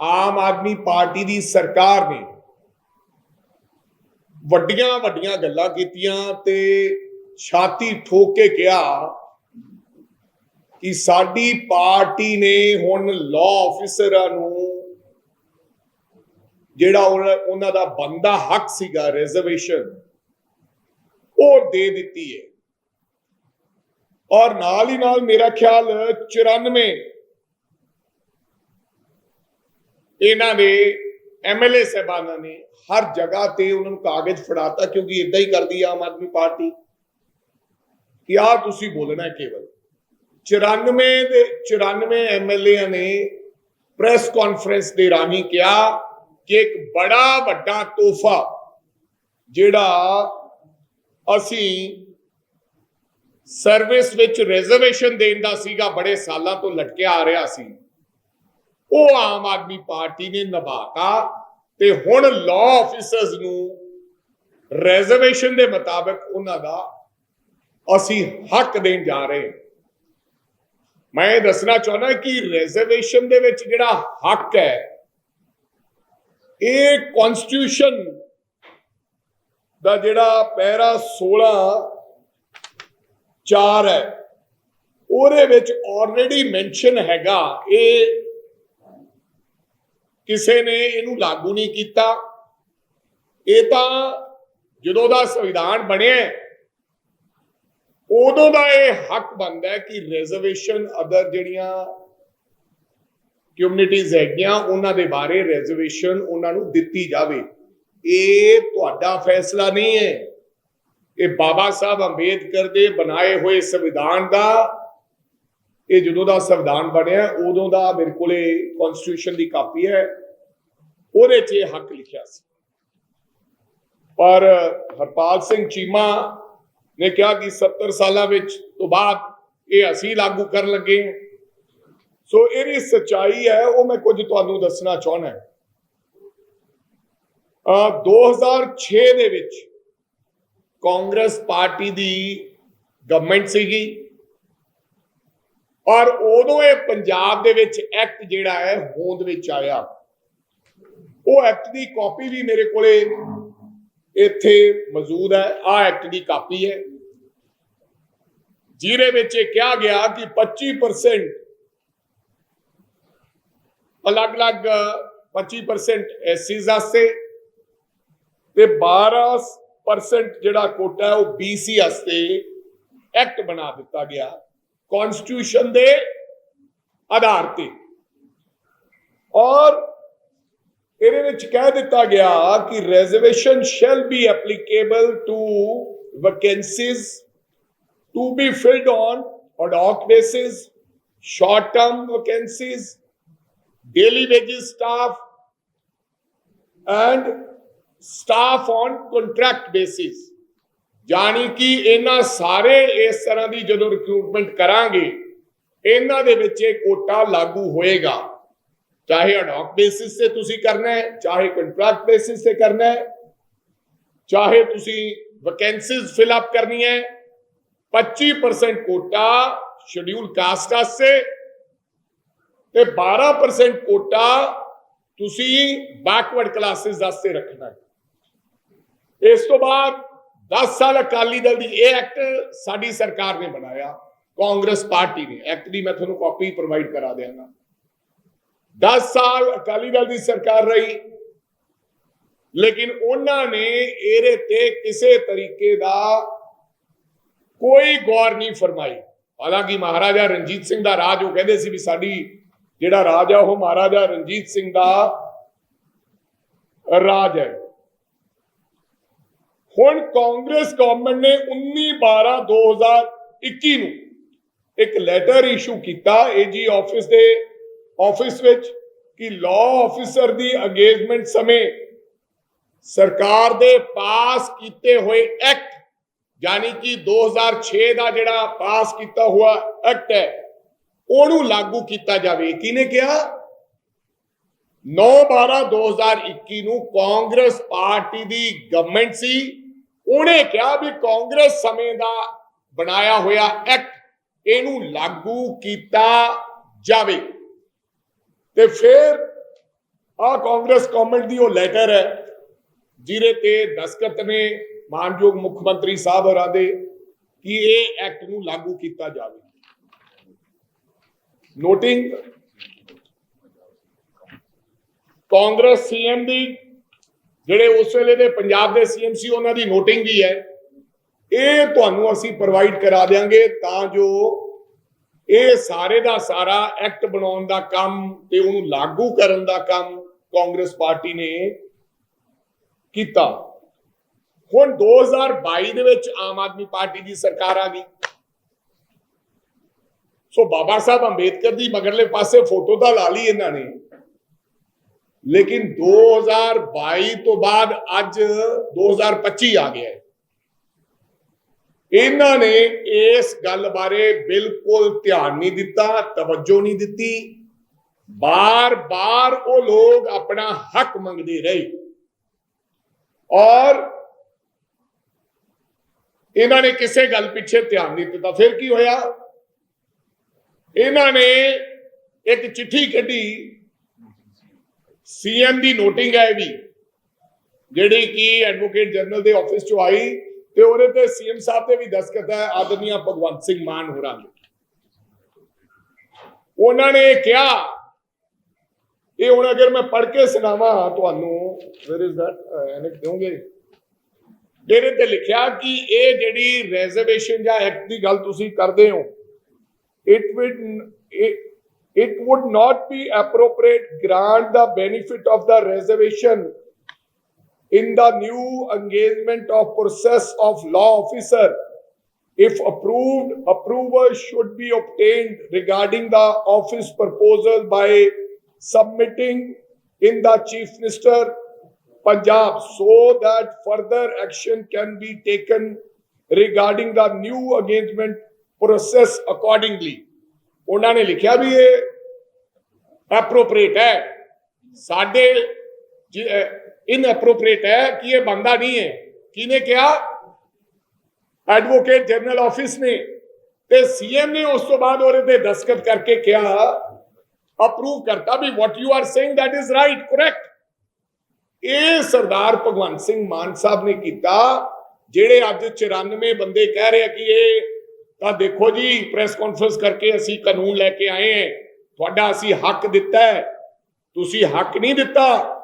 Aam Aadmi party ਦੀ ਸਰਕਾਰ ਨੇ ਵੱਡੀਆਂ ਵੱਡੀਆਂ ਗੱਲਾਂ ਕੀਤੀਆਂ ਤੇ ਛਾਤੀ ਠੋਕ ਕੇ ਕਿਹਾ ਕਿ ਸਾਡੀ ਪਾਰਟੀ ਨੇ ਹੁਣ ਲਾਅ ਆਫੀਸਰਾਂ ਨੂੰ ਜਿਹੜਾ ਉਹਨਾਂ ਉਹਨਾਂ ਦਾ ਬੰਦਾ ਹੱਕ ਸੀਗਾ ਰਿਜ਼ਰਵੇਸ਼ਨ ਉਹ ਦੇ ਦਿੱਤੀ ਹੈ। ਔਰ ਨਾਲ ਹੀ ਨਾਲ ਮੇਰਾ ਖਿਆਲ 94 ਇਹਨਾਂ ਦੇ ਐਮਐਲਏ ਸਹਿਬਾਨਾਂ ਨੇ ਹਰ ਜਗ੍ਹਾ ਤੇ ਉਹਨਾਂ ਨੂੰ ਕਾਗਜ਼ ਫੜਾਤਾ ਕਿਉਂਕਿ ਇਦਾਂ ਹੀ ਕਰਦੀ ਆ ਆਮ ਆਦਮੀ ਪਾਰਟੀ ਕਿ ਆ ਤੁਸੀਂ ਬੋਲਣਾ ਹੈ ਕੇਵਲ। 94 ਦੇ 94 ਐਮਐਲਏ ਨੇ ਪ੍ਰੈਸ ਕਾਨਫਰੰਸ ਦੇ ਰਾਹੀਂ ਕਿਹਾ ਕਿ ਇੱਕ ਬੜਾ ਵੱਡਾ ਤੋਹਫਾ ਜਿਹੜਾ ਅਸੀਂ ਸਰਵਿਸ ਵਿੱਚ ਰਿਜ਼ਰਵੇਸ਼ਨ ਦੇਣ ਦਾ ਸੀਗਾ, ਬੜੇ ਸਾਲਾਂ ਤੋਂ ਲਟਕਿਆ ਆ ਰਿਹਾ ਸੀ। ਉਹ ਆਮ ਆਦਮੀ ਪਾਰਟੀ ਨੇ ਨਿਭਾਤਾ ਤੇ ਹੁਣ ਲਾਅ ਆਫੀਸਰਸ ਨੂੰ ਰਿਜ਼ਰਵੇਸ਼ਨ ਦੇ ਮੁਤਾਬਕ ਉਹਨਾਂ ਦਾ ਅਸੀਂ ਹੱਕ ਦੇਣ ਜਾ ਰਹੇ ਹਾਂ। ਮੈਂ ਇਹ ਦੱਸਣਾ ਚਾਹੁੰਦਾ ਕਿ ਰੈਜਰਵੇਸ਼ਨ ਦੇ ਵਿੱਚ ਜਿਹੜਾ ਹੱਕ ਹੈ, ਇਹ ਕਨਸਟੀਟਿਊਸ਼ਨ ਦਾ ਜਿਹੜਾ ਪੈਰਾ 16 4 ਹੈ, ਉਹਦੇ ਵਿੱਚ ਆਲਰੇਡੀ ਮੈਂਸ਼ਨ ਹੈਗਾ, ਇਹ ਕਿਸੇ ਨੇ ਇਹਨੂੰ ਲਾਗੂ ਨਹੀਂ ਕੀਤਾ। ਇਹ ਤਾਂ ਜਦੋਂ ਦਾ ਸੰਵਿਧਾਨ ਬਣਿਆ ਉਦੋਂ ਦਾ ਇਹ ਹੱਕ ਬਣਦਾ ਹੈ ਕਿ ਰਿਜ਼ਰਵੇਸ਼ਨ ਅਦਰ ਜਿਹੜੀਆਂ ਕਮਿਊਨਿਟੀਆਂ ਹੈਗੀਆਂ, ਉਹਨਾਂ ਦੇ ਬਾਰੇ ਰਿਜ਼ਰਵੇਸ਼ਨ ਉਹਨਾਂ ਨੂੰ ਦਿੱਤੀ ਜਾਵੇ। ਇਹ ਤੁਹਾਡਾ ਫੈਸਲਾ ਨਹੀਂ ਹੈ। ਇਹ ਬਾਬਾ ਸਾਹਿਬ ਅੰਬੇਦਕਰ ਦੇ ਬਣਾਏ ਹੋਏ ਸੰਵਿਧਾਨ ਦਾ ਇਹ ਜਦੋਂ ਦਾ ਸੰਵਿਧਾਨ ਬਣਿਆ, ਉਦੋਂ ਦਾ ਮੇਰੇ ਕੋਲੇ ਕਨਸਟੀਟਿਊਸ਼ਨ ਦੀ ਕਾਪੀ ਹੈ। ਉਹਦੇ 'ਚ ਇਹ ਹੱਕ ਲਿਖਿਆ ਸੀ। ਪਰ ਹਰਪਾਲ ਸਿੰਘ ਚੀਮਾ ਨੇ ਕਿਹਾ ਕਿ 70 ਸਾਲਾਂ ਵਿੱਚ ਤੋਂ ਬਾਅਦ ਇਹ ਅਸੀਂ ਲਾਗੂ ਕਰਨ ਲੱਗੇ ਹਾਂ। ਸੋ ਇਹਦੀ ਸਚਾਈ ਹੈ, ਉਹ ਮੈਂ ਕੁਝ ਤੁਹਾਨੂੰ ਦੱਸਣਾ ਚਾਹੁੰਦਾ ਹਾਂ। ਅ 2006 ਦੇ ਵਿੱਚ ਕਾਂਗਰਸ ਪਾਰਟੀ ਦੀ ਗਵਰਨਮੈਂਟ ਸੀਗੀ। ਔਰ ਉਦੋਂ ਇਹ ਪੰਜਾਬ ਦੇ ਵਿੱਚ ਐਕਟ ਜਿਹੜਾ ਹੈ, ਹੋਂਦ ਵਿੱਚ ਆਇਆ। ਉਹ ਐਕਟ ਦੀ ਕਾਪੀ ਵੀ ਮੇਰੇ ਕੋਲੇ ਇੱਥੇ ਮੌਜੂਦ ਹੈ। ਆ ਐਕਟ ਦੀ ਕਾਪੀ ਹੈ। ਜਿਹਦੇ ਵਿੱਚ ਇਹ ਕਿਹਾ ਗਿਆ ਕਿ 25% ਅਲੱਗ-ਅਲੱਗ 25% ਐਸਸੀਜ਼ ਵਾਸਤੇ ਤੇ 12% ਜਿਹੜਾ ਕੋਟਾ ਹੈ, ਉਹ ਬੀਸੀ ਵਾਸਤੇ ਐਕਟ ਬਣਾ ਦਿੱਤਾ ਗਿਆ। ਕਨਸਟੀਟਿਊਸ਼ਨ ਦੇ ਆਧਾਰ ਤੇ ਔਰ ਇਹਦੇ ਵਿੱਚ ਕਹਿ ਦਿੱਤਾ ਗਿਆ ਕਿ reservation shall be applicable to vacancies to be filled on ad hoc basis short term vacancies daily wages staff and staff on contract basis ਜਾਣੀ ਕਿ ਇਹਨਾਂ ਸਾਰੇ ਇਸ ਤਰ੍ਹਾਂ ਦੀ ਜਦੋਂ ਰਿਕਰੂਟਮੈਂਟ ਕਰਾਂਗੇ, ਇਹਨਾਂ ਦੇ ਵਿੱਚ ਇਹ ਕੋਟਾ ਲਾਗੂ ਹੋਏਗਾ। ਚਾਹੇ ਅਡੌਕ ਬੇਸਿਸ ਤੇ ਤੁਸੀਂ ਕਰਨਾ ਹੈ, ਚਾਹੇ ਕੰਟਰੈਕਟ ਬੇਸਿਸ ਤੇ ਕਰਨਾ ਹੈ, ਚਾਹੇ ਤੁਸੀਂ ਵੈਕੈਂਸੀਜ਼ ਫਿਲ ਅਪ ਕਰਨੀ ਹੈ 25% ਕੋਟਾ ਸ਼ਡਿਊਲ ਕਾਸਟ ਵਾਸਤੇ ਤੇ 12% ਕੋਟਾ ਤੁਸੀਂ ਬੈਕਵਰਡ ਕਲਾਸਿਸ ਵਾਸਤੇ ਰੱਖਣਾ ਹੈ। ਇਸ ਤੋਂ ਬਾਅਦ 10 ਸਾਲ ਅਕਾਲੀ ਦਲ ਦੀ ਇਹ ਐਕਟ ਸਾਡੀ ਸਰਕਾਰ ਨੇ ਬਣਾਇਆ, ਕਾਂਗਰਸ ਪਾਰਟੀ ਨੇ। ਐਕਟ ਦੀ ਮੈਂ ਤੁਹਾਨੂੰ ਕਾਪੀ ਪ੍ਰੋਵਾਈਡ ਕਰਾ ਦਿਆਂਗਾ। 10 ਸਾਲ ਅਕਾਲੀ ਦਲ ਦੀ ਸਰਕਾਰ ਰਹੀ, ਲੇਕਿਨ ਉਹਨਾਂ ਨੇ ਇਹਦੇ ਤੇ ਕਿਸੇ ਤਰੀਕੇ ਦਾ ਕੋਈ ਗੌਰ ਨਹੀਂ ਫਰਮਾਈ। ਹਾਲਾਂਕਿ ਮਹਾਰਾਜਾ ਰਣਜੀਤ ਸਿੰਘ ਦਾ ਰਾਜ, ਉਹ ਕਹਿੰਦੇ ਸੀ ਵੀ ਸਾਡੀ ਜਿਹੜਾ ਰਾਜ ਆ, ਉਹ ਮਹਾਰਾਜਾ ਰਣਜੀਤ ਸਿੰਘ ਦਾ ਰਾਜ ਹੈ। ਹੁਣ ਕਾਂਗਰਸ ਗਵਰਨਮੈਂਟ ਨੇ 19 12 2021 ਨੂੰ ਇੱਕ ਲੈਟਰ ਇਸ਼ੂ ਕੀਤਾ ਏਜੀ ਆਫਿਸ ਦੇ ਆਫਿਸ ਵਿੱਚ ਕਿ ਲਾਅ ਆਫੀਸਰ ਦੀ ਅੰਗੇਜਮੈਂਟ ਸਮੇਂ ਸਰਕਾਰ ਦੇ ਪਾਸ ਕੀਤੇ ਹੋਏ ਐਕਟ ਯਾਨੀ ਕਿ 2006 ਦਾ ਜਿਹੜਾ ਪਾਸ ਕੀਤਾ ਹੋਇਆ ਐਕਟ ਹੈ, ਉਹਨੂੰ ਲਾਗੂ ਕੀਤਾ ਜਾਵੇ। ਕਿਹਨੇ ਕਿਹਾ? 9 12 2021 ਨੂੰ ਕਾਂਗਰਸ ਪਾਰਟੀ ਦੀ ਗਵਰਨਮੈਂਟ ਸੀ। ਉਹਨੇ ਕਿਹਾ ਵੀ ਕਾਂਗਰਸ ਸਮੇਂ ਦਾ ਬਣਾਇਆ ਹੋਇਆ ਐਕਟ ਇਹਨੂੰ ਲਾਗੂ ਕੀਤਾ ਜਾਵੇ। ਤੇ ਫਿਰ ਆ ਕਾਂਗਰਸ ਗਵਰਨਮੈਂਟ ਦੀ ਉਹ ਲੈਟਰ ਹੈ, ਜਿਹਦੇ ਤੇ ਦਸਖਤ ਨੇ ਮਾਨਯੋਗ ਮੁੱਖ ਮੰਤਰੀ ਸਾਹਿਬ ਹੋਰਾਂ ਦੇ ਕਿ ਇਹ ਐਕਟ ਨੂੰ ਲਾਗੂ ਕੀਤਾ ਜਾਵੇ। ਨੋਟਿੰਗ ਕਾਂਗਰਸ ਸੀਐਮ ਦੀ ਜਿਹੜੇ ਉਸ ਵੇਲੇ ਦੇ ਪੰਜਾਬ ਦੇ ਸੀਐਮ ਸੀ, ਉਹਨਾਂ ਦੀ ਨੋਟਿੰਗ ਵੀ ਹੈ। ਇਹ ਤੁਹਾਨੂੰ ਅਸੀਂ ਪ੍ਰੋਵਾਈਡ ਕਰਾ ਦਿਆਂਗੇ ਤਾਂ ਜੋ ਇਹ ਸਾਰੇ ਦਾ ਸਾਰਾ ਐਕਟ ਬਣਾਉਣ ਦਾ ਕੰਮ ਤੇ ਉਹਨੂੰ ਲਾਗੂ ਕਰਨ ਦਾ ਕੰਮ ਕਾਂਗਰਸ ਪਾਰਟੀ ਨੇ ਕੀਤਾ। ਹੁਣ 2022 ਦੇ ਵਿੱਚ ਆਮ ਆਦਮੀ ਪਾਰਟੀ ਦੀ ਸਰਕਾਰ ਆ ਗਈ। ਸੋ ਬਾਬਾ ਸਾਹਿਬ ਅੰਬੇਦਕਰ ਦੀ ਮਗਰਲੇ ਪਾਸੇ ਫੋਟੋ ਤਾਂ ਲਾ ਲਈ ਇਹਨਾਂ ਨੇ। ਲੇਕਿਨ 2022 ਤੋਂ ਬਾਅਦ ਅੱਜ 2025 ਆ ਗਿਆ ਇਹਨਾਂ ਨੇ ਇਸ ਗੱਲ ਬਾਰੇ ਬਿਲਕੁਲ ਧਿਆਨ ਨਹੀਂ ਦਿੱਤਾ ਤਵੱਜੋ ਨਹੀਂ ਦਿੱਤੀ ਬਾਰ-ਬਾਰ ਉਹ ਲੋਕ ਆਪਣਾ ਹੱਕ ਮੰਗਦੇ ਰਹੇ ਔਰ ਇਹਨਾਂ ਨੇ ਕਿਸੇ ਗੱਲ ਪਿੱਛੇ ਧਿਆਨ ਨਹੀਂ ਦਿੱਤਾ ਫਿਰ ਕੀ ਹੋਇਆ ਇਹਨਾਂ ਨੇ ਇੱਕ ਚਿੱਠੀ ਕੱਢੀ ਸੀਐਮ ਦੀ ਨੋਟਿੰਗ ਹੈ ਵੀ ਜਿਹੜੀ ਕਿ ਐਡਵੋਕੇਟ ਜਨਰਲ ਦੇ ਆਫਿਸ ਚੋਂ ਆਈ ਤੇ ਉਹਦੇ ਤੇ ਸੀਐਮ ਸਾਹਿਬ ਤੇ ਵੀ ਦਸਤਖਤ ਹੈ, ਆਦਰਨੀਆ ਭਗਵੰਤ ਸਿੰਘ ਮਾਨ ਹੋਰਾਂ ਦੇ। ਉਹਨਾਂ ਨੇ ਕਿਹਾ, ਇਹ ਹੁਣ ਅਗਰ ਮੈਂ ਪੜ੍ਹ ਕੇ ਸੁਣਾਵਾਂ ਤੁਹਾਨੂੰ ਵੇਅਰ ਇਜ਼ ਦੈਟ ਐਨਕ ਦਿਓਗੇ? ਇਹਦੇ ਤੇ ਲਿਖਿਆ ਕਿ ਇਹ ਜਿਹੜੀ ਰਿਜ਼ਰਵੇਸ਼ਨ ਜਾਂ ਐਕਟ ਦੀ ਗੱਲ ਤੁਸੀਂ ਕਰਦੇ ਹੋ, it would it, would not be appropriate grant the benefit of the reservation in the new engagement of process of law officer. If approved approval should be obtained regarding the office proposal by submitting in the chief minister punjab so that further action can be taken regarding the new engagement process accordingly ਉਹਨਾਂ ਨੇ ਲਿਖਿਆ ਵੀ ਇਹ appropriate ਹੈ। ਸਾਡੇ ਇਨ appropriate ਹੈ ਕਿ ਇਹ ਬੰਦਾ ਨਹੀਂ ਹੈ। ਕਿਹਨੇ ਕਿਹਾ? ਐਡਵੋਕੇਟ ਜਨਰਲ ਆਫਿਸ ਨੇ। ਤੇ ਸੀਐਮ ਨੇ ਉਸ ਤੋਂ ਬਾਅਦ ਉਹਦੇ ਤੇ ਦਸਖਤ ਕਰਕੇ ਕਿਹਾ ਅਪਰੂਵ ਕਰਤਾ ਵੀ what you are saying that is right correct ਇਹ ਸਰਦਾਰ ਭਗਵੰਤ ਸਿੰਘ ਮਾਨ ਸਾਹਿਬ ਨੇ ਕੀਤਾ, ਜਿਹੜੇ ਅੱਜ 94 ਬੰਦੇ ਕਹਿ ਰਹੇ ਆ ਕਿ ਇਹ ਤਾਂ ਦੇਖੋ ਜੀ ਪ੍ਰੈਸ ਕਾਨਫਰੰਸ ਕਰਕੇ ਅਸੀਂ ਕਾਨੂੰਨ ਲੈ ਕੇ ਆਏ ਹਾਂ। ਤੁਹਾਡਾ ਅਸੀਂ ਹੱਕ ਦਿੱਤਾ ਹੈ। ਤੁਸੀਂ ਹੱਕ ਨਹੀਂ ਦਿੱਤਾ।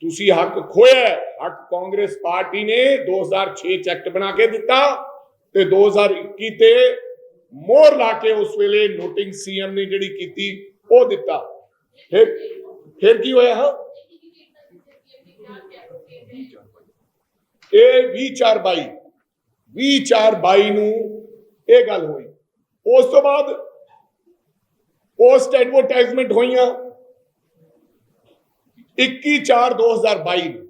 ਤੁਸੀਂ ਹੱਕ ਖੋਇਆ ਹੱਕ ਕਾਂਗਰਸ ਪਾਰਟੀ ਨੇ 2006 ਚ ਐਕਟ ਬਣਾ ਕੇ ਦਿੱਤਾ ਤੇ 2021 ਤੇ ਮੋਹਰ ਲਾ ਕੇ ਉਸ ਵੇਲੇ ਨੋਟਿੰਗ ਸੀਐਮ ਨੇ ਜਿਹੜੀ ਕੀਤੀ, ਉਹ ਦਿੱਤਾ। ਫਿਰ ਫਿਰ ਕੀ ਹੋਇਆ? ਹਾਂ ਇਹ 2422 2422 ਨੂੰ ਇਹ ਗੱਲ ਹੋਈ। ਉਸ ਤੋਂ ਬਾਅਦ ਪੋਸਟ ਐਡਵਰਟਾਈਜ਼ਮੈਂਟ ਹੋਈਆਂ। 21/4/2022 ਨੂੰ,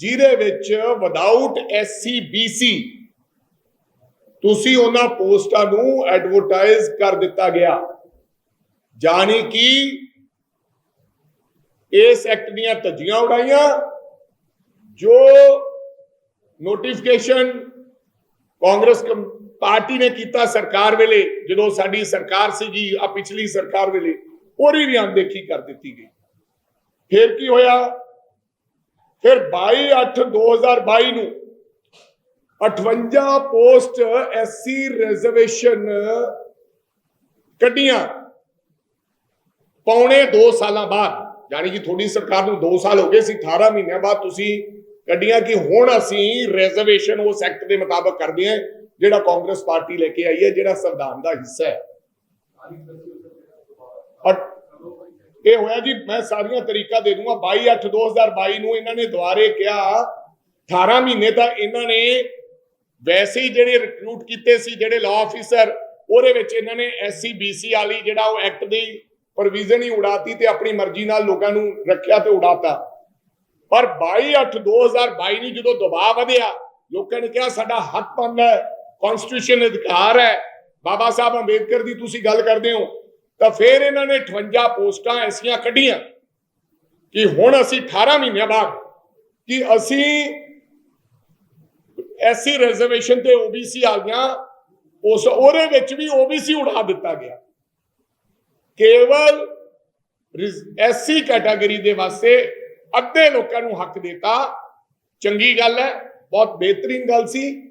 ਜਿਹਦੇ ਵਿੱਚ ਵਿਦਆਊਟ ਐਸਸੀ ਬੀਸੀ ਤੁਸੀਂ ਉਹਨਾਂ ਪੋਸਟਾਂ ਨੂੰ ਐਡਵਰਟਾਈਜ਼ ਕਰ ਦਿੱਤਾ ਗਿਆ। ਜਾਣੀ ਕਿ ਇਸ ਐਕਟ ਦੀਆਂ ਧੱਜੀਆਂ ਉਡਾਈਆਂ ਜੋ ਨੋਟੀਫਿਕੇਸ਼ਨ ਕਾਂਗਰਸ ਪਾਰਟੀ ਨੇ ਕੀਤਾ ਸਰਕਾਰ ਵੇਲੇ, ਜਦੋਂ ਸਾਡੀ ਸਰਕਾਰ ਸੀਗੀ, ਆ ਪਿਛਲੀ ਸਰਕਾਰ ਵੇਲੇ, ਉਹਦੀ ਵੀ ਅਣਦੇਖੀ ਕਰ ਦਿੱਤੀ ਗਈ। ਫਿਰ ਕੀ ਹੋਇਆ? ਫਿਰ 22/8/2022 ਨੂੰ 58 ਪੋਸਟ ਐਸਸੀ ਰਿਜ਼ਰਵੇਸ਼ਨ ਕੱਢੀਆਂ। ਪੌਣੇ 2 ਸਾਲਾਂ ਬਾਅਦ, ਯਾਨੀ ਕਿ ਤੁਹਾਡੀ ਸਰਕਾਰ ਨੂੰ 2 ਸਾਲ ਹੋ ਗਏ ਸੀ 18 ਮਹੀਨਿਆਂ ਬਾਅਦ ਤੁਸੀਂ ਕੱਢੀਆਂ ਕਿ ਹੁਣ ਅਸੀਂ ਰਿਜ਼ਰਵੇਸ਼ਨ ਉਸ ਐਕਟ ਦੇ ਮੁਤਾਬਕ ਕਰਦੇ ਹਾਂ। ਜਿਹੜਾ ਕਾਂਗਰਸ ਪਾਰਟੀ ਲੈ ਕੇ ਆਈ ਹੈ, ਜਿਹੜਾ ਸੰਵਿਧਾਨ ਦਾ ਹਿੱਸਾ ਹੈ। ਔਰ ਇਹ ਹੋਇਆ ਜੀ, ਮੈਂ ਸਾਰੀਆਂ ਤਰੀਕਾ ਦੇ ਦੂੰਗਾ। 22/8/2022 ਨੂੰ ਇਹਨਾਂ ਨੇ ਦੁਆਰੇ ਕਿਹਾ 18 ਮਹੀਨੇ ਤਾਂ ਇਹਨਾਂ ਨੇ ਵੈਸੇ ਹੀ ਜਿਹੜੇ ਰਿਕਰੂਟ ਕੀਤੇ ਸੀ, ਜਿਹੜੇ ਲਾਅ ਆਫੀਸਰ ਉਹਦੇ ਵਿੱਚ ਇਹਨਾਂ ਨੇ ਐਸਸੀ ਬੀਸੀ ਵਾਲੀ ਜਿਹੜਾ ਉਹ ਐਕਟ ਦੀ ਪ੍ਰੋਵੀਜ਼ਨ ਹੀ ਉਡਾਤੀ ਤੇ ਆਪਣੀ ਮਰਜ਼ੀ ਨਾਲ ਲੋਕਾਂ ਨੂੰ ਰੱਖਿਆ ਤੇ ਉਡਾਤਾ। ਪਰ 22/8/2022 ਨੂੰ ਜਦੋਂ ਦਬਾਅ ਵਧਿਆ, ਲੋਕਾਂ ਨੇ ਕਿਹਾ, ਸਾਡਾ ਹੱਕ ਬਣਦਾ ਹੈ। ਕਨਸਟੀਟਿਊਸ਼ਨ ਅਧਿਕਾਰ ਹੈ। ਬਾਬਾ ਸਾਹਿਬ ਅੰਬੇਦਕਰ ਦੀ ਤੁਸੀਂ ਗੱਲ ਕਰਦੇ ਹੋ, ਤਾਂ ਫਿਰ ਇਹਨਾਂ ਨੇ 58 ਪੋਸਟਾਂ ਐਸੀਆਂ ਕੱਢੀਆਂ ਕਿ ਹੁਣ ਅਸੀਂ 18 ਮਹੀਨਿਆਂ ਬਾਅਦ ਕਿ ਅਸੀਂ ਐਸੀ ਰਿਜ਼ਰਵੇਸ਼ਨ ਤੇ ਓਬੀਸੀ ਆ ਗਿਆ ਉਸ ਉਹਦੇ ਵਿੱਚ ਵੀ ਓਬੀਸੀ ਉਡਾ ਦਿੱਤਾ ਗਿਆ। ਕੇਵਲ ਐਸੀ ਕੈਟਾਗਰੀ ਦੇ ਵਾਸਤੇ ਅੱਧੇ ਲੋਕਾਂ ਨੂੰ ਹੱਕ ਦਿੱਤਾ। ਚੰਗੀ ਗੱਲ ਹੈ, ਬਹੁਤ ਬਿਹਤਰੀਨ ਗੱਲ ਸੀ।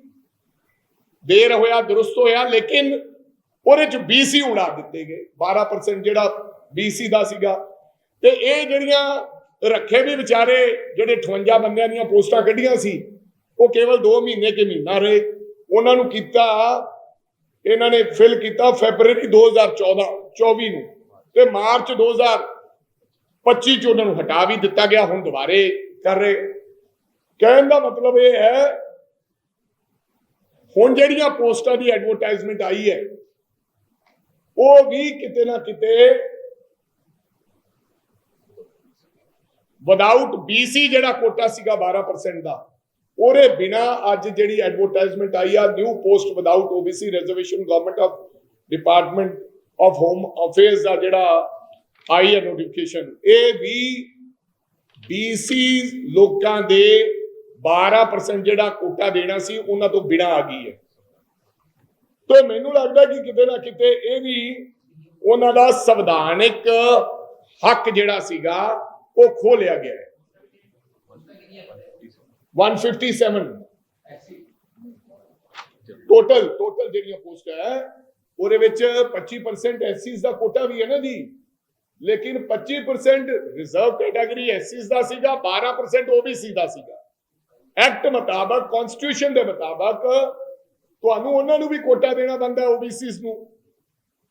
ਦੇਰ ਹੋਇਆ, ਦਰੁਸਤ ਹੋਇਆ, ਲੇਕਿਨ ਉਹਦੇ ਚ BC ਉਡਾ ਦਿੱਤੇ ਗਏ। 12% ਜਿਹੜਾ BC ਦਾ ਸੀਗਾ। ਤੇ ਇਹ ਜਿਹੜੀਆਂ ਰੱਖੇ ਵੀ ਵਿਚਾਰੇ, ਜਿਹੜੇ 58 ਬੰਦਿਆਂ ਦੀਆਂ ਪੋਸਟਾਂ ਕੱਢੀਆਂ ਸੀ, ਉਹ ਕੇਵਲ 2 ਮਹੀਨੇ ਕੇ ਮਹੀਨਾ ਰਹੇ। ਉਹਨਾਂ ਨੂੰ ਕੀਤਾ, ਇਹਨਾਂ ਨੇ ਫਿਲ ਕੀਤਾ ਫੈਬਰੂਅਰੀ 2014 24 ਨੂੰ। ਤੇ ਮਾਰਚ 2025 ਚ ਉਹਨਾਂ ਨੂੰ ਹਟਾ ਵੀ ਦਿੱਤਾ ਗਿਆ, ਹੁਣ ਦੁਬਾਰੇ ਕਰ ਰਹੇ। ਕਹਿਣ ਦਾ ਮਤਲਬ ਇਹ ਹੈ ਹੁਣ ਜਿਹੜੀਆਂ ਪੋਸਟਾਂ ਦੀ ਐਡਵਰਟਾਈਜ਼ਮੈਂਟ ਆਈ ਹੈ, ਉਹ ਵੀ ਕਿਤੇ ਨਾ ਕਿਤੇ ਵਿਦਆਊਟ BC ਜਿਹੜਾ ਕੋਟਾ ਸੀਗਾ 12% ਦਾ, ਉਹਦੇ ਬਿਨਾ ਅੱਜ ਜਿਹੜੀ ਐਡਵਰਟਾਈਜ਼ਮੈਂਟ ਆਈ ਆ new post without OBC reservation government of department of home affairs ਦਾ ਜਿਹੜਾ ਆਈ ਹੈ ਨੋਟੀਫਿਕੇਸ਼ਨ ਇਹ ਵੀ BC ਲੋਕਾਂ ਦੇ 12% ਜਿਹੜਾ ਕੋਟਾ ਦੇਣਾ ਸੀ, ਉਹਨਾਂ ਤੋਂ ਬਿਨਾ ਆ ਗਈ ਹੈ। ਤੇ ਮੈਨੂੰ ਲੱਗਦਾ ਕਿ ਕਿਤੇ ਨਾ ਕਿਤੇ ਇਹ ਵੀ ਉਹਨਾਂ ਦਾ ਸੰਵਿਧਾਨਿਕ ਹੱਕ ਜਿਹੜਾ ਸੀਗਾ, ਉਹ ਖੋ ਲਿਆ ਗਿਆ ਹੈ। 157 ਟੋਟਲ ਟੋਟਲ ਜਿਹੜੀਆਂ ਪੋਸਟ ਹੈ, ਉਹਦੇ ਵਿੱਚ 25% ਐਸਸੀਜ਼ ਦਾ ਕੋਟਾ ਵੀ ਹੈ ਨਾ ਜੀ। ਲੇਕਿਨ 25% ਰਿਜ਼ਰਵ ਕੈਟਾਗਰੀ ਐਸਸੀਜ਼ ਦਾ ਸੀਗਾ 12% OBC ਦਾ ਸੀਗਾ। ਐਕਟ ਮੁਤਾਬਕ ਕਨਸਟੀਟਿਊਸ਼ਨ ਦੇ ਮੁਤਾਬਕ ਤੁਹਾਨੂੰ ਉਹਨਾਂ ਨੂੰ ਵੀ ਕੋਟਾ ਦੇਣਾ ਬੰਦਾ OBCs ਨੂੰ।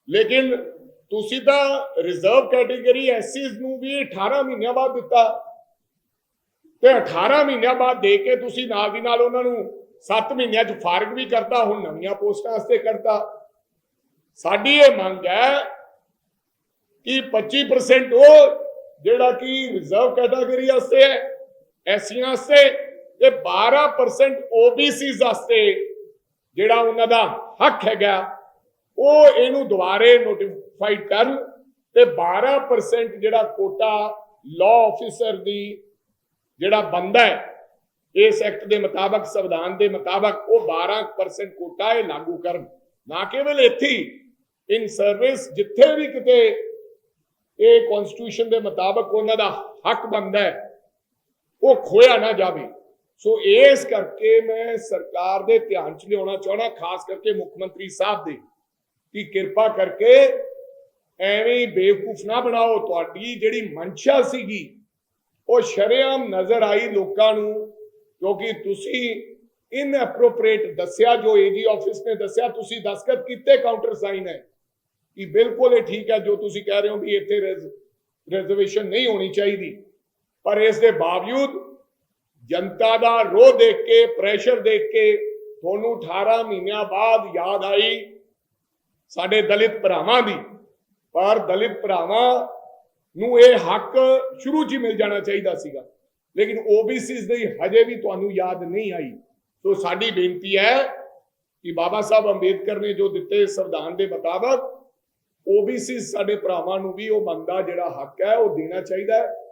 ਲੇਕਿਨ ਤੁਸੀਂ ਤਾਂ ਰਿਜ਼ਰਵ ਕੈਟਾਗਰੀ ਐਸਸੀਜ਼ ਨੂੰ ਵੀ 18 ਮਹੀਨਿਆਂ ਬਾਅਦ ਦਿੱਤਾ। ਤੇ 18 ਮਹੀਨਿਆਂ ਬਾਅਦ ਦੇ ਕੇ ਤੁਸੀਂ ਨਾਲ ਦੀ ਨਾਲ ਉਹਨਾਂ ਨੂੰ 7 ਮਹੀਨਿਆਂ 'ਚ ਫਾਰਗ ਵੀ ਕਰਤਾ, ਹੁਣ ਨਵੀਆਂ ਪੋਸਟਾਂ ਵਾਸਤੇ ਕਰਤਾ। ਸਾਡੀ ਇਹ ਮੰਗ ਹੈ ਕਿ 25% ਉਹ ਜਿਹੜਾ ਕਿ ਰਿਜ਼ਰਵ ਕੈਟਾਗਰੀ ਵਾਸਤੇ ਹੈ ਐਸਸੀਆਂ ਵਾਸਤੇ ਤੇ 12% OBCs ਵਾਸਤੇ ਜਿਹੜਾ ਉਹਨਾਂ ਦਾ ਹੱਕ ਹੈਗਾ, ਉਹ ਇਹਨੂੰ ਦੁਬਾਰੇ ਨੋਟੀਫਾਈਡ ਕਰਨ ਤੇ 12% ਜਿਹੜਾ ਕੋਟਾ ਲਾਅ ਆਫੀਸਰ ਦੀ ਜਿਹੜਾ ਬੰਦਾ ਹੈ, ਇਸ ਐਕਟ ਦੇ ਮੁਤਾਬਕ, ਸੰਵਿਧਾਨ ਦੇ ਮੁਤਾਬਕ ਉਹ 12% ਕੋਟਾ ਇਹ ਲਾਗੂ ਕਰਨ। ਨਾ ਕੇਵਲ ਇੱਥੇ ਇਨ ਸਰਵਿਸ ਜਿੱਥੇ ਵੀ ਕਿਤੇ ਇਹ ਕਨਸਟੀਟਿਊਸ਼ਨ ਦੇ ਮੁਤਾਬਕ ਉਹਨਾਂ ਦਾ ਹੱਕ ਬਣਦਾ ਹੈ, ਉਹ ਖੋਇਆ ਨਾ ਜਾਵੇ। ਸੋ ਇਸ ਕਰਕੇ ਮੈਂ ਸਰਕਾਰ ਦੇ ਧਿਆਨ 'ਚ ਲਿਆਉਣਾ ਚਾਹਣਾ ਖਾਸ ਕਰਕੇ ਮੁੱਖ ਮੰਤਰੀ ਸਾਹਿਬ ਦੇ, ਕਿ ਕਿਰਪਾ ਕਰਕੇ ਐਵੇਂ ਬੇਵਕੂਫ ਨਾ ਬਣਾਓ। ਤੁਹਾਡੀ ਜਿਹੜੀ ਮਨਸ਼ਾ ਸੀਗੀ, ਉਹ ਸ਼ਰੇਆਮ ਨਜ਼ਰ ਆਈ ਲੋਕਾਂ ਨੂੰ ਕਿਉਂਕਿ ਤੁਸੀਂ ਇਨਐਪਰੋਪ੍ਰੀਏਟ ਦੱਸਿਆ, ਜੋ ਏਜੀ ਆਫਿਸ ਨੇ ਦੱਸਿਆ, ਤੁਸੀਂ ਦਸਖਤ ਕੀਤੇ ਕਾਊਂਟਰ ਸਾਈਨ ਹੈ। ਕਿ ਬਿਲਕੁਲ ਇਹ ਠੀਕ ਹੈ, ਜੋ ਤੁਸੀਂ ਕਹਿ ਰਹੇ ਹੋ ਵੀ ਇੱਥੇ ਰਿਜ਼ਰਵੇਸ਼ਨ ਨਹੀਂ ਹੋਣੀ ਚਾਹੀਦੀ। ਪਰ ਇਸ ਦੇ ਬਾਵਜੂਦ ਜਨਤਾ ਦਾ ਰੋਹ ਦੇਖ ਕੇ ਪ੍ਰੈਸ਼ਰ ਦੇਖ ਕੇ ਤੁਹਾਨੂੰ 18 ਮਹੀਨਿਆਂ ਬਾਅਦ ਯਾਦ ਆਈ ਸਾਡੇ ਦਲਿਤ ਭਰਾਵਾਂ ਦੀ। ਪਰ ਦਲਿਤ ਭਰਾਵਾਂ ਨੂੰ ਇਹ ਹੱਕ ਸ਼ੁਰੂ 'ਚ ਮਿਲ ਜਾਣਾ ਚਾਹੀਦਾ ਸੀਗਾ। ਲੇਕਿਨ OBCs ਦੀ ਹਜੇ ਵੀ ਤੁਹਾਨੂੰ ਯਾਦ ਨਹੀਂ ਆਈ। ਸੋ ਸਾਡੀ ਬੇਨਤੀ ਹੈ ਕਿ ਬਾਬਾ ਸਾਹਿਬ ਅੰਬੇਦਕਰ ਨੇ ਜੋ ਦਿੱਤੇ ਸੰਵਿਧਾਨ ਦੇ ਮੁਤਾਬਕ OBCs ਸਾਡੇ ਭਰਾਵਾਂ ਨੂੰ ਵੀ ਉਹ ਬੰਦਾ ਜਿਹੜਾ ਹੱਕ ਹੈ, ਉਹ ਦੇਣਾ ਚਾਹੀਦਾ ਹੈ।